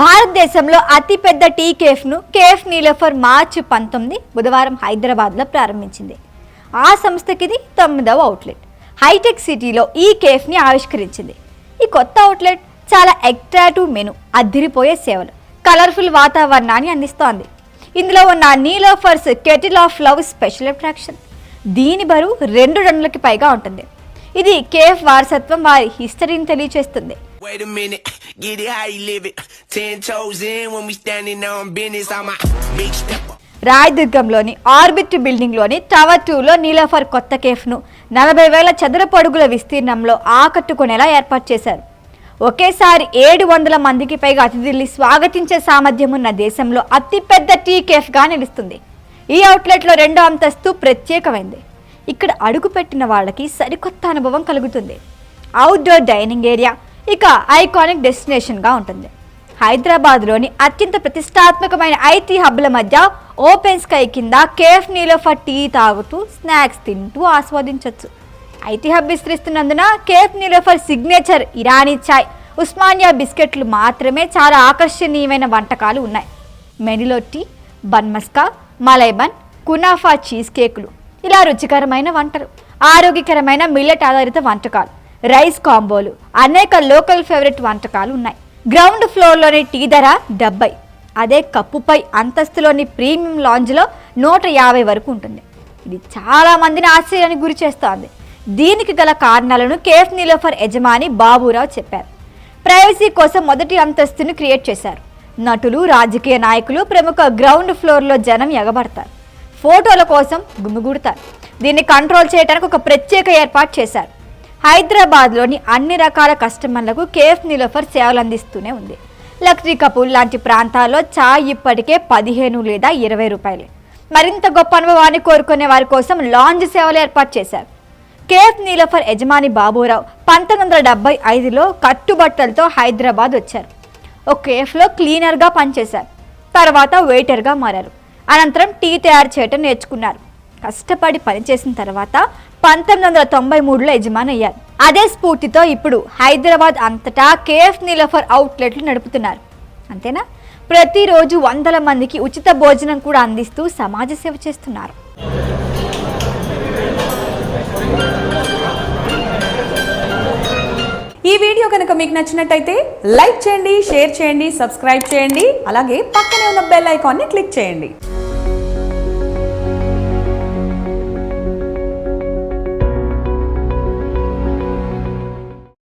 భారతదేశంలో అతిపెద్ద టీ కేఫ్ను కేఫ్ నీలఫర్ మార్చి పంతొమ్మిది బుధవారం హైదరాబాద్లో ప్రారంభించింది. ఆ సంస్థకి ఇది తొమ్మిదవ అవుట్లెట్. హైటెక్ సిటీలో ఈ కేఫ్ని ఆవిష్కరించింది. ఈ కొత్త అవుట్లెట్ చాలా అట్రాక్టివ్ మెను అద్దిరిపోయే సేవలు కలర్ఫుల్ వాతావరణాన్ని అందిస్తోంది. ఇందులో ఉన్న Niloufer's kettle of love special attraction. దీని బరువు రెండు టన్నులకి పైగా ఉంటుంది. ఇది కేఫ్ వారసత్వం వారి హిస్టరీని తెలియచేస్తుంది. Wait a minute, get it how you live it. Ten toes in when we standing on business. I'm a big stepper. రాయదుర్గంలోని ఆర్బిట్ బిల్డింగ్లోని టవర్ టూలో నీలోఫర్ కొత్త కేఫ్ను నలభై వేల చదరపు అడుగుల విస్తీర్ణంలో ఆకట్టుకునేలా ఏర్పాటు చేశారు ఒకేసారి ఏడు వందల మందికి పైగా అతిథుల్ని స్వాగతించే సామర్థ్యం ఉన్న దేశంలో అతిపెద్ద టీ కేఫ్గా నిలుస్తుంది ఈ అవుట్లెట్లో రెండో అంతస్తు ప్రత్యేకమైంది ఇక్కడ అడుగుపెట్టిన వాళ్ళకి సరికొత్త అనుభవం కలుగుతుంది అవుట్డోర్ డైనింగ్ ఏరియా ఇక ఐకానిక్ డెస్టినేషన్గా ఉంటుంది. హైదరాబాద్లోని అత్యంత ప్రతిష్టాత్మకమైన ఐటీ హబ్ల మధ్య ఓపెన్ స్కై కింద కేఫ్ నీలోఫర్ టీ తాగుతూ స్నాక్స్ తింటూ ఆస్వాదించవచ్చు ఐటీ హబ్ విస్తరిస్తున్నందున కేఫ్ నీలోఫర్ సిగ్నేచర్ ఇరానీ చాయ్ ఉస్మానియా బిస్కెట్లు మాత్రమే చాలా ఆకర్షణీయమైన వంటకాలు ఉన్నాయి. మెనిలో tea bun maska malai bun kunafa cheese కేకులు. ఇలా రుచికరమైన వంటలు ఆరోగ్యకరమైన మిల్లెట్ ఆధారిత వంటకాలు. రైస్ కాంబోలు. అనేక లోకల్ ఫేవరెట్ వంటకాలు ఉన్నాయి గ్రౌండ్ ఫ్లోర్లోని టీ ధర డెబ్బై. అదే కప్పుపై అంతస్తులోని ప్రీమియం లాంజ్లో నూట యాభై వరకు ఉంటుంది. ఇది చాలా మందిని ఆశ్చర్యానికి గురి చేస్తోంది. దీనికి గల కారణాలను కేఫ్ నీలోఫర్ యజమాని బాబురావు చెప్పారు. ప్రైవసీ కోసం మొదటి అంతస్తును క్రియేట్ చేశారు. నటులు రాజకీయ నాయకులు ప్రముఖ గ్రౌండ్ ఫ్లోర్లో జనం ఎగబడతారు. ఫోటోల కోసం గుమిగూడతారు. దీన్ని కంట్రోల్ చేయడానికి ఒక ప్రత్యేక ఏర్పాటు చేశారు. హైదరాబాద్లోని అన్ని రకాల కస్టమర్లకు కేఫ్ నిలోఫర్ సేవలు అందిస్తూనే ఉంది. లక్ష్మీ కపూర్ లాంటి ప్రాంతాల్లో చాయ్ ఇప్పటికే పదిహేను లేదా ఇరవై రూపాయలే. మరింత గొప్ప అనుభవాన్ని కోరుకునే వారి కోసం లాంజ్ సేవలు ఏర్పాటు చేశారు. కేఫ్ నీలఫర్ యజమాని బాబురావు పంతొమ్మిది వందల డెబ్బై ఐదులో కట్టుబట్టలతో హైదరాబాద్ వచ్చారు. ఒక కేఫ్లో క్లీనర్గా పనిచేశారు. తర్వాత వెయిటర్గా మారారు. అనంతరం టీ తయారు చేయటం నేర్చుకున్నారు. కష్టపడి పనిచేసిన తర్వాత పంతొమ్మిది వందల తొంభై మూడులో యజమాని అయ్యారు అదే స్ఫూర్తితో ఇప్పుడు హైదరాబాద్ అంతటా కేఎఫ్ నీలఫర్ అవుట్లెట్లు నడుపుతున్నారు. అంతేనా? ప్రతిరోజు వందల మందికి ఉచిత భోజనం కూడా అందిస్తూ సమాజ సేవ చేస్తున్నారు. ఈ వీడియో కనుక మీకు నచ్చినట్టయితే లైక్ చేయండి షేర్ చేయండి సబ్స్క్రైబ్ చేయండి అలాగే పక్కనే ఉన్న బెల్ ఐకాన్ని క్లిక్ చేయండి.